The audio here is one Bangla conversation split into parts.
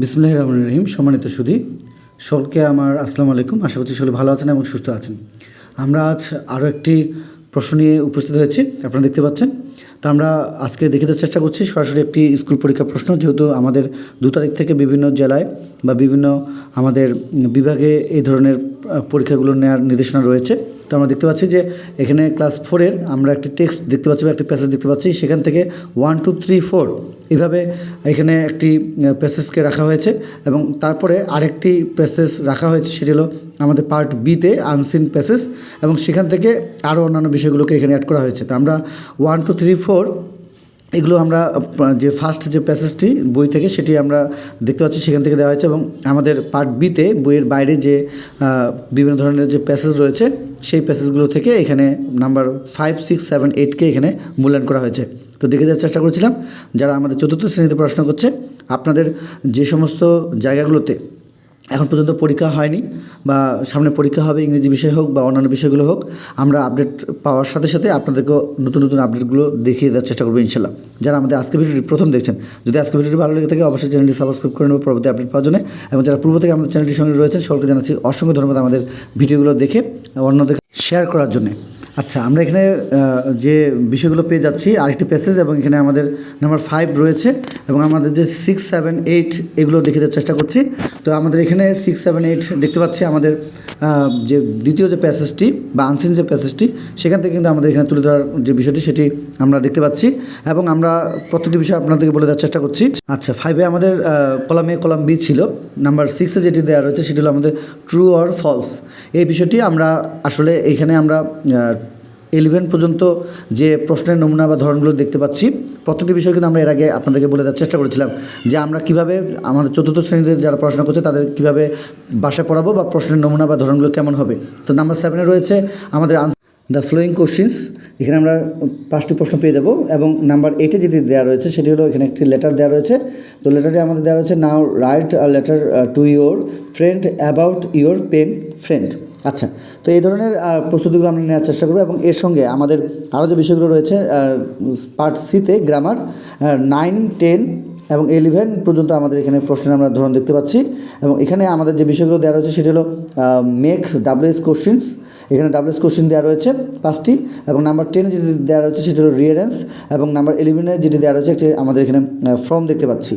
বিসমুল্লাহ রহমান রহিম, সম্মানিত সুধী। সকলকে আমার আসসালামু আলাইকুম। আশা করছি সকলে ভালো আছেন এবং সুস্থ আছেন। আমরা আজ আরও একটি প্রশ্ন নিয়ে উপস্থিত হয়েছি, আপনারা দেখতে পাচ্ছেন। তো আমরা আজকে দেখে দেওয়ার চেষ্টা করছি সরাসরি একটি স্কুল পরীক্ষা প্রশ্ন, যেহেতু আমাদের দু তারিখ থেকে বিভিন্ন জেলায় বা বিভিন্ন আমাদের বিভাগে এই ধরনের পরীক্ষাগুলো নেওয়ার নির্দেশনা রয়েছে। তো আমরা দেখতে পাচ্ছি যে এখানে ক্লাস ফোরের আমরা একটি টেক্সট দেখতে পাচ্ছি বা একটি প্যাসেজ দেখতে পাচ্ছি। সেখান থেকে ওয়ান টু থ্রি ফোর এভাবে এখানে একটি প্যাসেজকে রাখা হয়েছে এবং তারপরে আরেকটি প্যাসেজ রাখা হয়েছে, সেটি হলো আমাদের পার্ট বিতে আনসিন প্যাসেজ এবং সেখান থেকে আরও অন্যান্য বিষয়গুলোকে এখানে অ্যাড করা হয়েছে। তো আমরা ওয়ান টু থ্রি ফোর এগুলো আমরা যে ফার্স্ট যে প্যাসেজটি বই থেকে, সেটি আমরা দেখতে পাচ্ছি, সেখান থেকে দেওয়া হয়েছে এবং আমাদের পার্ট বিতে বইয়ের বাইরে যে বিভিন্ন ধরনের যে প্যাসেজ রয়েছে, সেই প্যাসেজগুলো থেকে এখানে নাম্বার ফাইভ সিক্স সেভেন এইটকে এখানে মূল্যায়ন করা হয়েছে। তো দেখে দেওয়ার চেষ্টা করেছিলাম, যারা আমাদের চতুর্থ শ্রেণীতে পড়াশোনা করছে, আপনাদের যে সমস্ত জায়গাগুলোতে এখন পর্যন্ত পরীক্ষা হয়নি বা সামনে পরীক্ষা হবে, ইংরেজি বিষয় হোক বা অন্যান্য বিষয়গুলো হোক, আমরা আপডেট পাওয়ার সাথে সাথে আপনাদেরকেও নতুন নতুন আপডেটগুলো দেখিয়ে দেওয়ার চেষ্টা করব ইনশাল্লাহ। যারা আমাদের আজকে ভিডিওটি প্রথম দেখছেন, যদি আজকে ভিডিওটি ভালো লেগে থাকে, অবশ্যই চ্যানেলটি সাবস্ক্রাইব করে নেব পরবর্তী আপডেট পাওয়ার জন্য। এবং যারা পূর্ব থেকে আমাদের চ্যানেলটির সঙ্গে রয়েছেন, সকলকে জানাচ্ছি অসংখ্য ধন্যবাদ আমাদের ভিডিওগুলো দেখে, অন্যদের শেয়ার করার জন্য। আচ্ছা আমরা এখানে যে বিষয়গুলো পেয়ে যাচ্ছি, আরেকটি প্যাসেজ এবং এখানে আমাদের নাম্বার ফাইভ রয়েছে এবং আমাদের যে সিক্স সেভেন এইট এগুলো দেখে দেওয়ার চেষ্টা করছি। তো আমাদের এখানে সিক্স সেভেন এইট দেখতে পাচ্ছি আমাদের যে দ্বিতীয় যে প্যাসেজটি বা আনসিন যে প্যাসেজটি সেখান থেকে কিন্তু আমাদের এখানে তুলে ধরার যে বিষয়টি, সেটি আমরা দেখতে পাচ্ছি এবং আমরা প্রত্যেকটি বিষয় আপনাদেরকে বলে দেওয়ার চেষ্টা করছি। আচ্ছা ফাইভে আমাদের কলাম এ কলাম বি ছিল। নাম্বার সিক্সে যেটি দেওয়া রয়েছে, সেটি হলো আমাদের ট্রু অর ফলস এই বিষয়টি আমরা আসলে এখানে আমরা ইলেভেন পর্যন্ত যে প্রশ্নের নমুনা বা ধরনগুলো দেখতে পাচ্ছি, প্রত্যেকটি বিষয় কিন্তু আমরা এর আগে আপনাদেরকে বলে দেওয়ার চেষ্টা করেছিলাম যে আমরা কীভাবে আমাদের চতুর্থ শ্রেণীতে যারা পড়াশোনা করছে তাদের কীভাবে বাসায় পড়াবো বা প্রশ্নের নমুনা বা ধরনগুলো কেমন হবে। তো নাম্বার সেভেনে রয়েছে আমাদের দ্য ফ্লোয়িং কোশ্চিনস এখানে আমরা পাঁচটি প্রশ্ন পেয়ে যাব এবং নাম্বার এইটে যেটি দেওয়া রয়েছে সেটি হলো এখানে একটি লেটার দেওয়া রয়েছে। তো লেটারে আমাদের দেওয়া রয়েছে now write a letter to your friend about your pen friend আচ্ছা তো এই ধরনের প্রস্তুতিগুলো আমরা নেওয়ার চেষ্টা করব এবং এর সঙ্গে আমাদের আরও যে বিষয়গুলো রয়েছে পার্ট সিতে গ্রামার নাইন টেন এবং ইলেভেন পর্যন্ত আমাদের এখানে প্রশ্নের আমরা ধরন দেখতে পাচ্ছি এবং এখানে আমাদের যে বিষয়গুলো দেওয়া রয়েছে সেটি হলো মেক ডাব্লিউএস কোশ্চিনস এখানে ডাব্লিউএস কোশ্চিন দেওয়া রয়েছে পাঁচটি এবং নাম্বার টেনে যেটি দেওয়া রয়েছে সেটি হলো রিয়ারেন্স এবং নাম্বার ইলেভেনে যেটি দেওয়া রয়েছে একটি আমাদের এখানে ফর্ম দেখতে পাচ্ছি।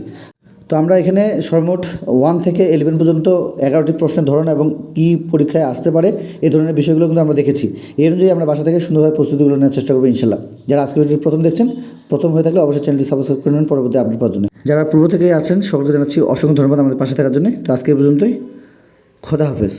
তো আমরা এখানে সর্বমোট ওয়ান থেকে ইলেভেন পর্যন্ত এগারোটি প্রশ্নের ধরন এবং কি পরীক্ষায় আসতে পারে এই ধরনের বিষয়গুলো কিন্তু আমরা দেখেছি। এই অনুযায়ী আমরা বাসা থেকে সুন্দরভাবে প্রস্তুতিগুলো নেওয়ার চেষ্টা করব ইনশাল্লাহ। যারা আজকে ভিডিওটি প্রথম দেখছেন, প্রথম হয়ে থাকলে অবশ্যই চ্যানেলটি সাবস্ক্রাইব করে নেবেন, পরবর্তী আপডেট পাওয়ার জন্য। যারা পূর্ব থেকেই আছেন, সকলকে জানাচ্ছি অসংখ্য ধন্যবাদ আমাদের পাশে থাকার জন্য। তো আজকে পর্যন্তই। খোদা হাফেজ।